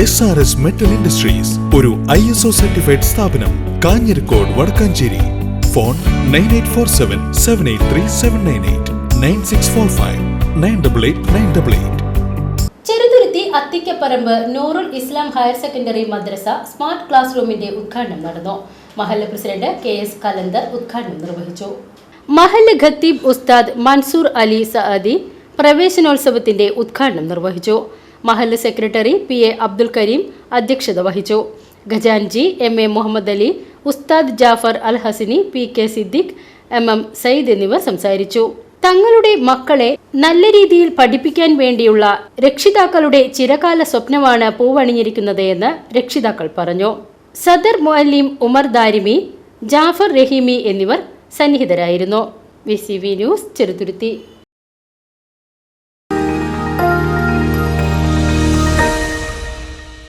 S R S metal industries ഒരു I S O certified സ്ഥാപനം Kanjirakode Wadakkanchery. Phone nine eight four seven seven eight three seven nine eight nine six four five nine double eight nine double eight Cheruthuruthy Athikkaparamba Noorul Islam higher secondary Madrasa smart class റൂമിന്റെ ഉദ്ഘാടനം നടന്നു. മഹല്ല president K S Kalandar ഉദ്ഘാടനം നിർവഹിച്ചു. മഹല്ല ഖത്തീബ് ഉസ്താദ് മൻസൂർ അലി സഅദി പ്രവേശനോത്സവത്തിന്റെ ഉദ്ഘാടനം നിർവഹിച്ചു. മഹല്ല് secretary P A Abdul Karim അധ്യക്ഷത വഹിച്ചു. ഖജാൻജി എം എ മുഹമ്മദ് അലി ഉസ്താദ് Jafar Al Hasini P K Siddique M M Sayyid എന്നിവർ സംസാരിച്ചു. തങ്ങളുടെ മക്കളെ നല്ല രീതിയിൽ പഠിപ്പിക്കാൻ വേണ്ടിയുള്ള രക്ഷിതാക്കളുടെ ചിരകാല സ്വപ്നമാണ് പൂവണിഞ്ഞിരിക്കുന്നത് എന്ന് രക്ഷിതാക്കൾ പറഞ്ഞു. സദർ മുഅല്ലിം ഉമർ ദാരിമി ജാഫർ റഹീമി എന്നിവർ സന്നിഹിതരായിരുന്നു. V news Cheruthuruthy.